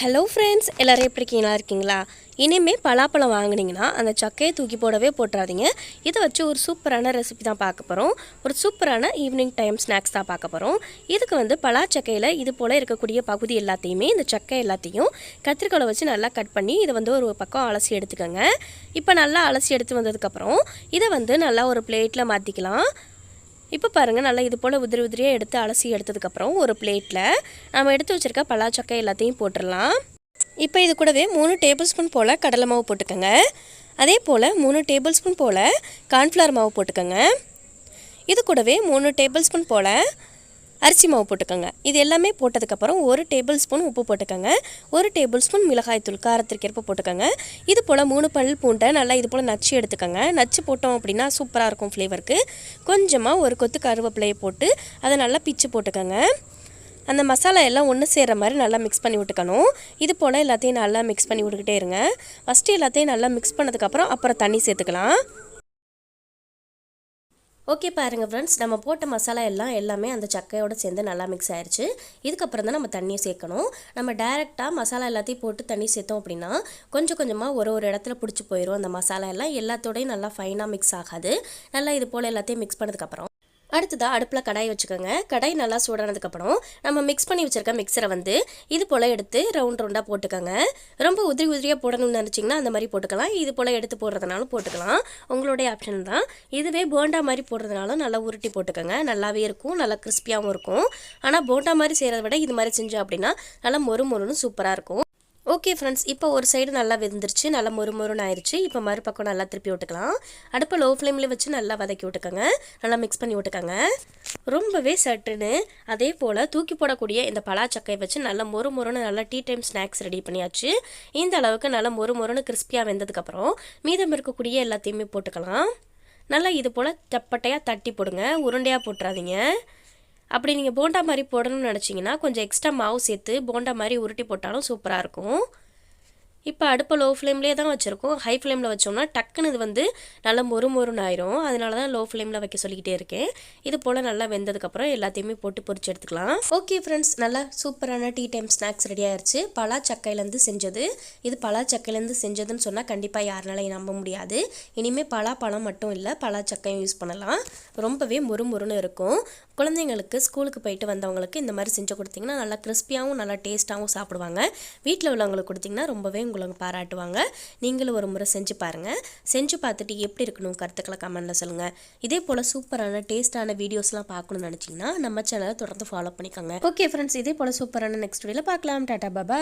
Hello friends எல்லோரும் எப்படி இருக்கீங்களா? இருக்கீங்களா? இனிமேல் பலாப்பழம் வாங்கினீங்கன்னா அந்த சக்கையை தூக்கி போடவே போட்டுறாதீங்க. இதை வச்சு ஒரு சூப்பரான ரெசிபி தான் பார்க்க போகிறோம் ஒரு சூப்பரான ஈவினிங் டைம் ஸ்நாக்ஸ் தான் பார்க்க போகிறோம் இதுக்கு வந்து பலாச்சக்கையில் இது போல் இருக்கக்கூடிய பகுதி எல்லாத்தையுமே இந்த சக்கை எல்லாத்தையும் கத்திரிக்கோலை வச்சு நல்லா கட் பண்ணி இதை வந்து ஒரு பக்கம் அலசி எடுத்துக்கோங்க. இப்போ நல்லா அலசி எடுத்து வந்ததுக்கப்புறம் இதை வந்து நல்லா ஒரு பிளேட்டில் மாற்றிக்கலாம் இப்போ பாருங்கள் நல்லா இது போல் உதிரி உதிரியாக எடுத்து அலசி எடுத்ததுக்கப்புறம் ஒரு பிளேட்டில் நம்ம எடுத்து வச்சுருக்க பலாச்சக்கை எல்லாத்தையும் போட்டுடலாம். இப்போ இது கூடவே மூணு டேபிள் ஸ்பூன் போல் கடலை மாவு போட்டுக்கோங்க. அதே போல் மூணு டேபிள் ஸ்பூன் போல் கார்ன்ஃப்ளவர் மாவு போட்டுக்கோங்க. இது கூடவே மூணு டேபிள் ஸ்பூன் போல் அரிசி மாவு போட்டுக்கோங்க. இது எல்லாமே போட்டதுக்கப்புறம் ஒரு டேபிள் ஸ்பூன் உப்பு போட்டுக்கோங்க. ஒரு டேபிள் ஸ்பூன் மிளகாய்த்தூள் காரத்திற்கேற்ப போட்டுக்கோங்க. இது போல் மூணு பல் பூண்டை நல்லா இது போல் நச்சு எடுத்துக்கோங்க. நச்சு போட்டோம் அப்படின்னா சூப்பராக இருக்கும் ஃப்ளேவருக்கு கொஞ்சமாக ஒரு கொத்து கருவேப்பிலையை போட்டு அதை நல்லா பிச்சு போட்டுக்கோங்க. அந்த மசாலா எல்லாம் ஒன்று சேர்கிற மாதிரி நல்லா மிக்ஸ் பண்ணி விட்டுக்கணும். இது போல் எல்லாத்தையும் நல்லா மிக்ஸ் பண்ணி விட்டுக்கிட்டே இருங்க. ஃபஸ்ட்டு எல்லாத்தையும் நல்லா மிக்ஸ் பண்ணதுக்கப்புறம் அப்புறம் தண்ணி சேர்த்துக்கலாம். ஓகே பாருங்கள் ஃப்ரெண்ட்ஸ் நம்ம போட்ட மசாலா எல்லாம் எல்லாமே அந்த சக்கையோடு சேர்ந்து நல்லா மிக்ஸ் ஆயிடுச்சு இதுக்கப்புறம் தான் நம்ம தண்ணியை சேர்க்கணும். நம்ம டைரெக்டாக மசாலா எல்லாத்தையும் போட்டு தண்ணி சேர்த்தோம் அப்படின்னா கொஞ்சம் கொஞ்சமாக ஒரு ஒரு இடத்துல பிடிச்சி போயிடும் அந்த மசாலா எல்லாம். எல்லாத்தோடையும் நல்லா ஃபைனாக மிக்ஸ் ஆகாது. நல்லா இது போல் எல்லாத்தையும் மிக்ஸ் பண்ணதுக்கப்புறம் அடுத்ததாக அடுப்பில் கடாய் வச்சுக்கோங்க. கடாய் நல்லா சூடானதுக்கப்புறம் நம்ம மிக்ஸ் பண்ணி வச்சுருக்க மிக்சரை வந்து இது போல் எடுத்து ரவுண்ட் ரவுண்டாக போட்டுக்கோங்க. ரொம்ப உதிரி உதிரியாக போடணும்னு நினச்சிங்கன்னா அந்த மாதிரி போட்டுக்கலாம். இது போல் எடுத்து போடுறதுனாலும் போட்டுக்கலாம். உங்களுடைய ஆப்ஷன் தான். இதுவே போண்டா மாதிரி போடுறதுனாலும் நல்லா உருட்டி போட்டுக்கோங்க. நல்லாவே இருக்கும். நல்லா கிறிஸ்பியாகவும் இருக்கும். ஆனால் போண்டா மாதிரி செய்கிறத விட இது மாதிரி செஞ்சோம் அப்படின்னா நல்லா மொறு மொறுன்னு சூப்பராக இருக்கும். ஓகே ஃப்ரெண்ட்ஸ் இப்போ ஒரு சைடு நல்லா வெந்துருச்சு. நல்லா மொறு மொறுன்னு ஆயிடுச்சு இப்போ மறுபக்கம் நல்லா திருப்பி விட்டுக்கலாம். அடுப்பை லோ ஃப்ளேமில் வச்சு நல்லா வதக்கி விட்டுக்கோங்க. நல்லா மிக்ஸ் பண்ணி விட்டுக்கோங்க. ரொம்பவே சட்டுன்னு அதே போல் தூக்கி போடக்கூடிய இந்த பலாச்சக்கையை வச்சு நல்லா மொறு மொறுன்னு நல்லா டீ டைம் ஸ்நாக்ஸ் ரெடி பண்ணியாச்சு. இந்த அளவுக்கு நல்லா மொறு மொறுன்னு கிறிஸ்பியாக வெந்ததுக்கப்புறம் மீதம் இருக்கக்கூடிய எல்லாத்தையுமே போட்டுக்கலாம். நல்லா இது போல் தப்பட்டையாக தட்டி போடுங்க. உருண்டையாக போட்டுறாதீங்க. அப்படி நீங்கள் போண்டா மாதிரி போடணும்னு நினச்சிங்கன்னா கொஞ்சம் எக்ஸ்ட்ரா மாவு சேர்த்து போண்டா மாதிரி உருட்டி போட்டாலும் சூப்பராக இருக்கும். இப்போ அடுப்பை லோ ஃப்ளேம்லேயே தான் வச்சுருக்கோம். ஹை ஃப்ளேமில் வச்சோம்னா டக்குன்னு இது வந்து நல்லா மொறு மொறுன்னு ஆயிரும். அதனால தான் லோ ஃப்ளேமில் வைக்க சொல்லிக்கிட்டே இருக்கேன். இது போல் நல்லா வெந்ததுக்கப்புறம் எல்லாத்தையுமே போட்டு பொறிச்சு எடுத்துக்கலாம். ஓகே ஃப்ரெண்ட்ஸ் நல்லா சூப்பரான டீ டைம் ஸ்நாக்ஸ் ரெடி ஆயிடுச்சு பலா சக்கையிலேருந்து செஞ்சது. இது பலா சக்கையிலேருந்து செஞ்சதுன்னு சொன்னால் கண்டிப்பாக யாருனாலையும் நம்ப முடியாது. இனிமேல் பலா பழம் மட்டும் இல்லை பலா சக்கையும் யூஸ் பண்ணலாம். ரொம்பவே மொறு மொறுன்னு இருக்கும். குழந்தைங்களுக்கு ஸ்கூலுக்கு போயிட்டு வந்தவங்களுக்கு இந்த மாதிரி செஞ்சு கொடுத்தீங்கன்னா நல்லா கிறிஸ்பியாகவும் நல்லா டேஸ்ட்டாகவும் சாப்பிடுவாங்க. வீட்டில் உள்ளவங்களுக்கு கொடுத்தீங்கன்னா ரொம்பவே உங்களுக்கு பாராட்டுவாங்க. நீங்களும் ஒரு முறை செஞ்சு பாருங்கள் செஞ்சு பார்த்துட்டு எப்படி இருக்கணும் கருத்துக்களை கமெண்டில் சொல்லுங்கள் இதே போல் சூப்பரான டேஸ்ட்டான வீடியோஸ்லாம் பார்க்கணும்னு நினச்சிங்கன்னா நம்ம சேனலை தொடர்ந்து ஃபாலோ பண்ணிக்கோங்க. ஓகே ஃப்ரெண்ட்ஸ் இதே போல் சூப்பரான நெக்ஸ்ட் வீடியோவில் பார்க்கலாம். டாட்டா பாய்